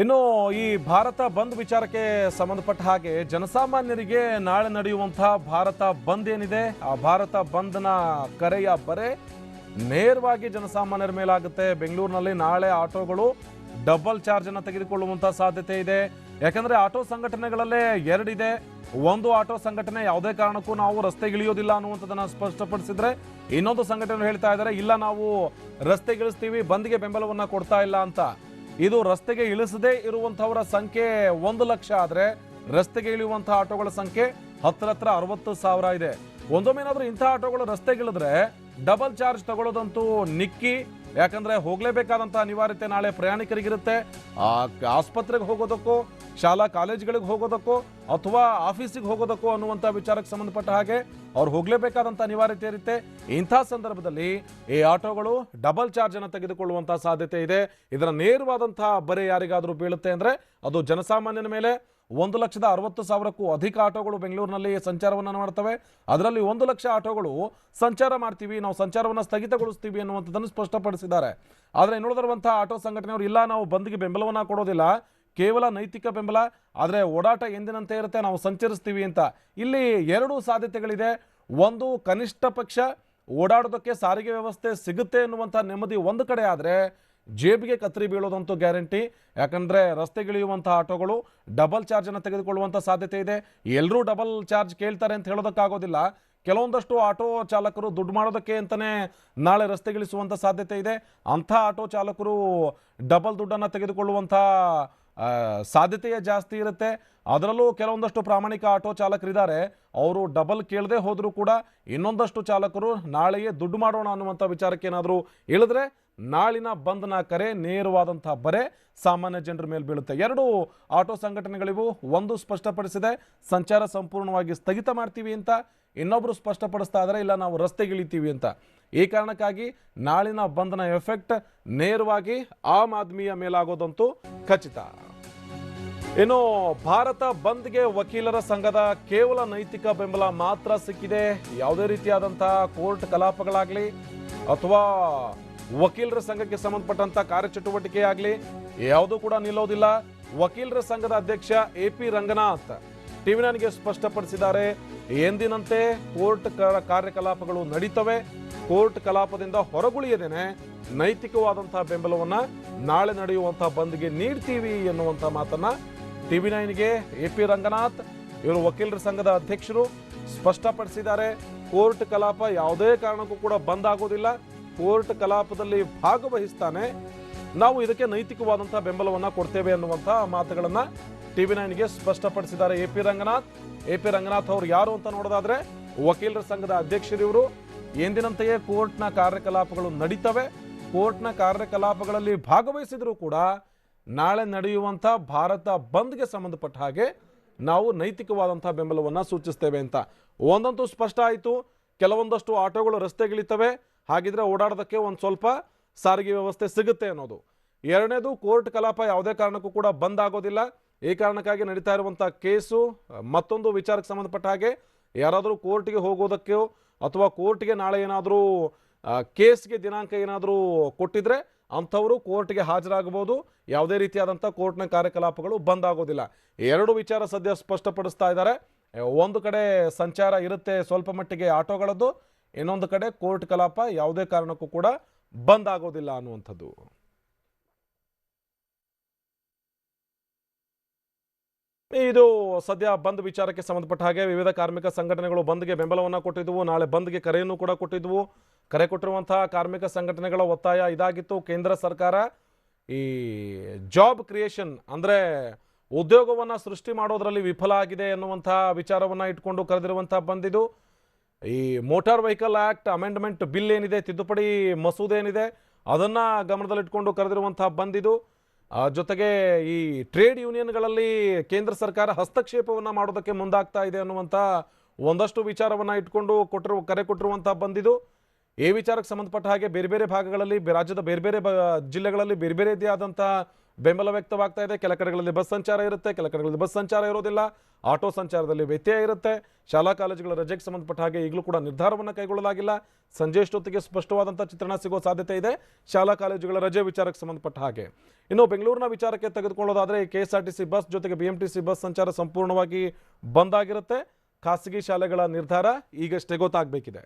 ಇನ್ನು ಈ ಭಾರತ ಬಂದ್ ವಿಚಾರಕ್ಕೆ ಸಂಬಂಧಪಟ್ಟ ಹಾಗೆ ಜನಸಾಮಾನ್ಯರಿಗೆ ನಾಳೆ ನಡೆಯುವಂತಹ ಭಾರತ ಬಂದ್ ಏನಿದೆ? ಆ ಭಾರತ ಬಂದ್ನ ಕರೆಯ ಬರೆ ನೇರವಾಗಿ ಜನಸಾಮಾನ್ಯರ ಮೇಲಾಗುತ್ತೆ. ಬೆಂಗಳೂರಿನಲ್ಲಿ ನಾಳೆ ಆಟೋಗಳು ಡಬಲ್ ಚಾರ್ಜ್ ಅನ್ನು ತೆಗೆದುಕೊಳ್ಳುವಂತಹ ಸಾಧ್ಯತೆ ಇದೆ. ಯಾಕಂದ್ರೆ ಆಟೋ ಸಂಘಟನೆಗಳಲ್ಲೇ ಎರಡಿದೆ. ಒಂದು ಆಟೋ ಸಂಘಟನೆ ಯಾವುದೇ ಕಾರಣಕ್ಕೂ ನಾವು ರಸ್ತೆಗಿಳಿಯೋದಿಲ್ಲ ಅನ್ನುವಂಥದ್ದನ್ನು ಸ್ಪಷ್ಟಪಡಿಸಿದ್ರೆ ಇನ್ನೊಂದು ಸಂಘಟನೆ ಹೇಳ್ತಾ ಇದ್ದಾರೆ, ಇಲ್ಲ ನಾವು ರಸ್ತೆಗಿಳಿಸ್ತೀವಿ ಬಂದ್ಗೆ ಬೆಂಬಲವನ್ನ ಕೊಡ್ತಾ ಇಲ್ಲ ಅಂತ. ಇದು ರಸ್ತೆಗೆ ಇಳಿಸದೇ ಇರುವಂತಹವರ ಸಂಖ್ಯೆ ಒಂದು ಲಕ್ಷ ಆದ್ರೆ ರಸ್ತೆಗೆ ಇಳಿಯುವಂತಹ ಆಟೋಗಳ ಸಂಖ್ಯೆ ಹತ್ರ ಹತ್ರ ಅರವತ್ತು ಸಾವಿರ ಇದೆ. ಒಂದೊಮ್ಮೆ ಏನಾದ್ರೂ ಇಂಥ ಆಟೋಗಳು ರಸ್ತೆಗಿಳಿದ್ರೆ ಡಬಲ್ ಚಾರ್ಜ್ ತಗೊಳ್ಳೋದಂತೂ ನಿಕ್ಕಿ. ಯಾಕಂದ್ರೆ ಹೋಗ್ಲೇಬೇಕಾದಂತಹ ಅನಿವಾರ್ಯತೆ ನಾಳೆ ಪ್ರಯಾಣಿಕರಿಗಿರುತ್ತೆ. ಆಸ್ಪತ್ರೆಗೆ ಹೋಗೋದಕ್ಕೋ ಶಾಲಾ ಕಾಲೇಜ್ಗಳಿಗೆ ಹೋಗೋದಕ್ಕೋ ಅಥವಾ ಆಫೀಸಿಗೆ ಹೋಗೋದಕ್ಕೋ ಅನ್ನುವಂಥ ವಿಚಾರಕ್ಕೆ ಸಂಬಂಧಪಟ್ಟ ಹಾಗೆ ಅವ್ರು ಹೋಗಲೇಬೇಕಾದಂಥ ಅನಿವಾರ್ಯತೆ ಇರುತ್ತೆ. ಇಂಥ ಸಂದರ್ಭದಲ್ಲಿ ಈ ಆಟೋಗಳು ಡಬಲ್ ಚಾರ್ಜ್ ತೆಗೆದುಕೊಳ್ಳುವಂಥ ಸಾಧ್ಯತೆ ಇದೆ. ಇದರ ನೇರವಾದಂಥ ಬರೆ ಯಾರಿಗಾದರೂ ಬೀಳುತ್ತೆ ಅಂದ್ರೆ ಅದು ಜನಸಾಮಾನ್ಯನ ಮೇಲೆ. ಒಂದು ಲಕ್ಷದ ಅರವತ್ತು ಸಾವಿರಕ್ಕೂ ಅಧಿಕ ಆಟೋಗಳು ಬೆಂಗಳೂರಿನಲ್ಲಿ ಸಂಚಾರವನ್ನು ಮಾಡ್ತವೆ. ಅದರಲ್ಲಿ ಒಂದು ಲಕ್ಷ ಆಟೋಗಳು ಸಂಚಾರ ಮಾಡ್ತೀವಿ, ನಾವು ಸಂಚಾರವನ್ನು ಸ್ಥಗಿತಗೊಳಿಸ್ತೀವಿ ಅನ್ನುವಂಥದ್ದನ್ನು ಸ್ಪಷ್ಟಪಡಿಸಿದ್ದಾರೆ. ಆದರೆ ಇನ್ನುಳಿದಿರುವಂಥ ಆಟೋ ಸಂಘಟನೆಯವರು ಇಲ್ಲ, ನಾವು ಬಂದ್ಗೆ ಬೆಂಬಲವನ್ನು ಕೊಡೋದಿಲ್ಲ. ಕೇವಲ ನೈತಿಕ ಬೆಂಬಲ, ಆದರೆ ಓಡಾಟ ಎಂದಿನಂತೆ ಇರುತ್ತೆ, ನಾವು ಸಂಚರಿಸ್ತೀವಿ ಅಂತ. ಇಲ್ಲಿ ಎರಡು ಸಾಧ್ಯತೆಗಳಿದೆ. ಒಂದು, ಕನಿಷ್ಠ ಪಕ್ಷ ಓಡಾಡೋದಕ್ಕೆ ಸಾರಿಗೆ ವ್ಯವಸ್ಥೆ ಸಿಗುತ್ತೆ ಎನ್ನುವಂಥ ನೆಮ್ಮದಿ ಒಂದು ಕಡೆ ಆದರೆ ಜೇಬಿಗೆ ಕತ್ತರಿ ಬೀಳೋದಂತೂ ಗ್ಯಾರಂಟಿ. ಯಾಕಂದರೆ ರಸ್ತೆಗಿಳಿಯುವಂಥ ಆಟೋಗಳು ಡಬಲ್ ಚಾರ್ಜನ್ನು ತೆಗೆದುಕೊಳ್ಳುವಂಥ ಸಾಧ್ಯತೆ ಇದೆ. ಎಲ್ಲರೂ ಡಬಲ್ ಚಾರ್ಜ್ ಕೇಳ್ತಾರೆ ಅಂತ ಹೇಳೋದಕ್ಕಾಗೋದಿಲ್ಲ. ಕೆಲವೊಂದಷ್ಟು ಆಟೋ ಚಾಲಕರು ದುಡ್ಡು ಮಾಡೋದಕ್ಕೆ ಅಂತಲೇ ನಾಳೆ ರಸ್ತೆಗಿಳಿಸುವಂಥ ಸಾಧ್ಯತೆ ಇದೆ. ಅಂಥ ಆಟೋ ಚಾಲಕರು ಡಬಲ್ ದುಡ್ಡನ್ನು ತೆಗೆದುಕೊಳ್ಳುವಂಥ ಸಾಧ್ಯತೆಯೇ ಜಾಸ್ತಿ ಇರುತ್ತೆ. ಅದರಲ್ಲೂ ಕೆಲವೊಂದಷ್ಟು ಪ್ರಾಮಾಣಿಕ ಆಟೋ ಚಾಲಕರಿದ್ದಾರೆ. ಅವರು ಡಬಲ್ ಕೇಳದೆ ಹೋದರೂ ಕೂಡ ಇನ್ನೊಂದಷ್ಟು ಚಾಲಕರು ನಾಳೆಯೇ ದುಡ್ಡು ಮಾಡೋಣ ಅನ್ನುವಂಥ ವಿಚಾರಕ್ಕೆ ಏನಾದರೂ ಇಳಿದ್ರೆ ನಾಳಿನ ಬಂದ್ನ ಕರೆ ನೇರವಾದಂತಹ ಬರೆ ಸಾಮಾನ್ಯ ಜನರ ಮೇಲೆ ಬೀಳುತ್ತೆ. ಎರಡು ಆಟೋ ಸಂಘಟನೆಗಳಿವು ಒಂದು ಸ್ಪಷ್ಟಪಡಿಸಿದೆ. ಸಂಚಾರ ಸಂಪೂರ್ಣವಾಗಿ ಸ್ಥಗಿತ ಮಾಡ್ತೀವಿ ಅಂತ ಇನ್ನೊಬ್ಬರು ಸ್ಪಷ್ಟಪಡಿಸ್ತಾ ಇದ್ದಾರೆ ಇಲ್ಲ ನಾವು ರಸ್ತೆಗಿಳಿತೀವಿ ಅಂತ. ಈ ಕಾರಣಕ್ಕಾಗಿ ನಾಳಿನ ಬಂದ್ನ ಎಫೆಕ್ಟ್ ನೇರವಾಗಿ ಆಮ್ ಆದ್ಮಿಯ ಮೇಲಾಗೋದಂತೂ ಖಚಿತ. ಇನ್ನು ಭಾರತ ಬಂದ್ಗೆ ವಕೀಲರ ಸಂಘದ ಕೇವಲ ನೈತಿಕ ಬೆಂಬಲ ಮಾತ್ರ ಸಿಕ್ಕಿದೆ. ಯಾವುದೇ ರೀತಿಯಾದಂತಹ ಕೋರ್ಟ್ ಕಲಾಪಗಳಾಗಲಿ ಅಥವಾ ವಕೀಲರ ಸಂಘಕ್ಕೆ ಸಂಬಂಧಪಟ್ಟಂತ ಕಾರ್ಯಚಟುವಟಿಕೆ ಆಗಲಿ ಯಾವುದೂ ಕೂಡ ನಿಲ್ಲೋದಿಲ್ಲ. ವಕೀಲರ ಸಂಘದ ಅಧ್ಯಕ್ಷ ಎ ಪಿ ರಂಗನಾಥ್ ಟಿವಿ ನನಗೆ ಸ್ಪಷ್ಟಪಡಿಸಿದ್ದಾರೆ. ಎಂದಿನಂತೆ ಕೋರ್ಟ್ ಕಾರ್ಯಕಲಾಪಗಳು ನಡೀತವೆ. ಕೋರ್ಟ್ ಕಲಾಪದಿಂದ ಹೊರಗುಳಿಯದೇನೆ ನೈತಿಕವಾದಂತಹ ಬೆಂಬಲವನ್ನ ನಾಳೆ ನಡೆಯುವಂತಹ ಬಂದ್ಗೆ ನೀಡ್ತೀವಿ ಎನ್ನುವಂಥ ಮಾತನ್ನ ಟಿವಿ ನೈನ್ಗೆ ಎ ಪಿ ರಂಗನಾಥ್, ಇವರು ವಕೀಲರ ಸಂಘದ ಅಧ್ಯಕ್ಷರು, ಸ್ಪಷ್ಟಪಡಿಸಿದ್ದಾರೆ, ಕೋರ್ಟ್ ಕಲಾಪ ಯಾವುದೇ ಕಾರಣಕ್ಕೂ ಕೂಡ ಬಂದ್ ಆಗೋದಿಲ್ಲ. ಕೋರ್ಟ್ ಕಲಾಪದಲ್ಲಿ ಭಾಗವಹಿಸ್ತಾನೆ. ನಾವು ಇದಕ್ಕೆ ನೈತಿಕವಾದಂತಹ ಬೆಂಬಲವನ್ನ ಕೊಡ್ತೇವೆ ಅನ್ನುವಂತ ಮಾತುಗಳನ್ನ ಟಿವಿ ನೈನ್ಗೆ ಸ್ಪಷ್ಟಪಡಿಸಿದ್ದಾರೆ A P Ranganath. A P Ranganath ಅವರು ಯಾರು ಅಂತ ನೋಡೋದಾದ್ರೆ ವಕೀಲರ ಸಂಘದ ಅಧ್ಯಕ್ಷರು ಇವರು. ಎಂದಿನಂತೆಯೇ ಕೋರ್ಟ್ನ ಕಾರ್ಯಕಲಾಪಗಳು ನಡೀತವೆ. ಕೋರ್ಟ್ನ ಕಾರ್ಯಕಲಾಪಗಳಲ್ಲಿ ಭಾಗವಹಿಸಿದರೂ ಕೂಡ ನಾಳೆ ನಡೆಯುವಂಥ ಭಾರತ ಬಂದ್ಗೆ ಸಂಬಂಧಪಟ್ಟ ಹಾಗೆ ನಾವು ನೈತಿಕವಾದಂಥ ಬೆಂಬಲವನ್ನು ಸೂಚಿಸ್ತೇವೆ ಅಂತ. ಒಂದಂತೂ ಸ್ಪಷ್ಟ ಆಯಿತು. ಕೆಲವೊಂದಷ್ಟು ಆಟೋಗಳು ರಸ್ತೆಗಿಳಿತವೆ. ಹಾಗಿದ್ರೆ ಓಡಾಡೋದಕ್ಕೆ ಒಂದು ಸ್ವಲ್ಪ ಸಾರಿಗೆ ವ್ಯವಸ್ಥೆ ಸಿಗುತ್ತೆ ಅನ್ನೋದು. ಎರಡನೇದು ಕೋರ್ಟ್ ಕಲಾಪ ಯಾವುದೇ ಕಾರಣಕ್ಕೂ ಕೂಡ ಬಂದ್ ಆಗೋದಿಲ್ಲ. ಈ ಕಾರಣಕ್ಕಾಗಿ ನಡೀತಾ ಇರುವಂಥ ಕೇಸು, ಮತ್ತೊಂದು ವಿಚಾರಕ್ಕೆ ಸಂಬಂಧಪಟ್ಟ ಹಾಗೆ ಯಾರಾದರೂ ಕೋರ್ಟ್ಗೆ ಹೋಗೋದಕ್ಕೋ ಅಥವಾ ಕೋರ್ಟ್ಗೆ ನಾಳೆ ಏನಾದರೂ ಕೇಸ್ಗೆ ದಿನಾಂಕ ಏನಾದರೂ ಕೊಟ್ಟಿದ್ರೆ ಅಂಥವರು ಕೋರ್ಟ್ಗೆ ಹಾಜರಾಗಬಹುದು. ಯಾವುದೇ ರೀತಿಯಾದಂಥ ಕೋರ್ಟ್ನ ಕಾರ್ಯಕಲಾಪಗಳು ಬಂದ್ ಆಗೋದಿಲ್ಲ ಎರಡು ವಿಚಾರ ಸದ್ಯ ಸ್ಪಷ್ಟಪಡಿಸ್ತಾ ಇದ್ದಾರೆ. ಒಂದು ಕಡೆ ಸಂಚಾರ ಇರುತ್ತೆ ಸ್ವಲ್ಪ ಮಟ್ಟಿಗೆ ಆಟೋಗಳದ್ದು, ಇನ್ನೊಂದು ಕಡೆ ಕೋರ್ಟ್ ಕಲಾಪ ಯಾವುದೇ ಕಾರಣಕ್ಕೂ ಕೂಡ ಬಂದ್ ಆಗೋದಿಲ್ಲ ಅನ್ನುವಂಥದ್ದು. ಇದು ಸದ್ಯ ಬಂದ್ ವಿಚಾರಕ್ಕೆ ಸಂಬಂಧಪಟ್ಟ ಹಾಗೆ ವಿವಿಧ ಕಾರ್ಮಿಕ ಸಂಘಟನೆಗಳು ಬಂದ್ಗೆ ಬೆಂಬಲವನ್ನು ಕೊಟ್ಟಿದ್ದವು ನಾಳೆ ಬಂದ್ಗೆ ಕರೆಯನ್ನು ಕೂಡ ಕೊಟ್ಟಿದ್ದವು ಕರೆ ಕೊಟ್ಟಿರುವಂತಹ ಕಾರ್ಮಿಕ ಸಂಘಟನೆಗಳ ಒತ್ತಾಯ ಇದಾಗಿತ್ತು. ಕೇಂದ್ರ ಸರ್ಕಾರ ಈ ಜಾಬ್ ಕ್ರಿಯೇಷನ್ ಅಂದರೆ ಉದ್ಯೋಗವನ್ನು ಸೃಷ್ಟಿ ಮಾಡೋದರಲ್ಲಿ ವಿಫಲ ಆಗಿದೆ ಎನ್ನುವಂತಹ ವಿಚಾರವನ್ನು ಇಟ್ಕೊಂಡು ಕರೆದಿರುವಂತಹ ಬಂದಿದ್ದು ಈ motor vehicle act amendment bill ಏನಿದೆ ತಿದ್ದುಪಡಿ ಮಸೂದೆ ಏನಿದೆ ಅದನ್ನ ಗಮನದಲ್ಲಿಟ್ಕೊಂಡು ಕರೆದಿರುವಂತಹ ಬಂದಿದು. ಆ, ಜೊತೆಗೆ ಈ ಟ್ರೇಡ್ ಯೂನಿಯನ್ಗಳಲ್ಲಿ ಕೇಂದ್ರ ಸರ್ಕಾರ ಹಸ್ತಕ್ಷೇಪವನ್ನು ಮಾಡೋದಕ್ಕೆ ಮುಂದಾಗ್ತಾ ಇದೆ ಅನ್ನುವಂಥ ಒಂದಷ್ಟು ವಿಚಾರವನ್ನು ಇಟ್ಕೊಂಡು ಕೊಟ್ಟಿರುವ, ಕರೆ ಕೊಟ್ಟಿರುವಂಥ ಬಂದಿದ್ದು ಈ ವಿಚಾರಕ್ಕೆ ಸಂಬಂಧಪಟ್ಟ ಹಾಗೆ ಬೇರೆ ಬೇರೆ ಭಾಗಗಳಲ್ಲಿ, ರಾಜ್ಯದ ಬೇರೆ ಬೇರೆ ಜಿಲ್ಲೆಗಳಲ್ಲಿ ಬೇರೆ ಬೇರೆದೇ ಆದಂಥ ಬೆಂಬಲ ವ್ಯಕ್ತವಾಗ್ತಾ ಇದೆ. ಕೆಲ ಕಡೆಗಳಲ್ಲಿ ಬಸ್ ಸಂಚಾರ ಇರುತ್ತೆ, ಕೆಲ ಕಡೆಗಳಲ್ಲಿ ಬಸ್ ಸಂಚಾರ ಇರೋದಿಲ್ಲ. ಆಟೋ ಸಂಚಾರದಲ್ಲಿ ವ್ಯತ್ಯಯ ಇರುತ್ತೆ. ಶಾಲಾ ಕಾಲೇಜುಗಳ ರಜೆಗೆ ಸಂಬಂಧಪಟ್ಟ ಹಾಗೆ ಈಗಲೂ ಕೂಡ ನಿರ್ಧಾರವನ್ನು ಕೈಗೊಳ್ಳಲಾಗಿಲ್ಲ. ಸಂಜೆ ಅಷ್ಟೊತ್ತಿಗೆ ಸ್ಪಷ್ಟವಾದಂಥ ಚಿತ್ರಣ ಸಿಗೋ ಸಾಧ್ಯತೆ ಇದೆ. ಶಾಲಾ ಕಾಲೇಜುಗಳ ರಜೆ ವಿಚಾರಕ್ಕೆ ಸಂಬಂಧಪಟ್ಟ ಹಾಗೆ. ಇನ್ನು ಬೆಂಗಳೂರಿನ ವಿಚಾರಕ್ಕೆ ತೆಗೆದುಕೊಳ್ಳೋದಾದರೆ K S R T C bus ಜೊತೆಗೆ B M T C bus ಸಂಚಾರ ಸಂಪೂರ್ಣವಾಗಿ ಬಂದ್ ಆಗಿರುತ್ತೆ. ಖಾಸಗಿ ಶಾಲೆಗಳ ನಿರ್ಧಾರ ಈಗಷ್ಟೇ ಗೊತ್ತಾಗಬೇಕಿದೆ.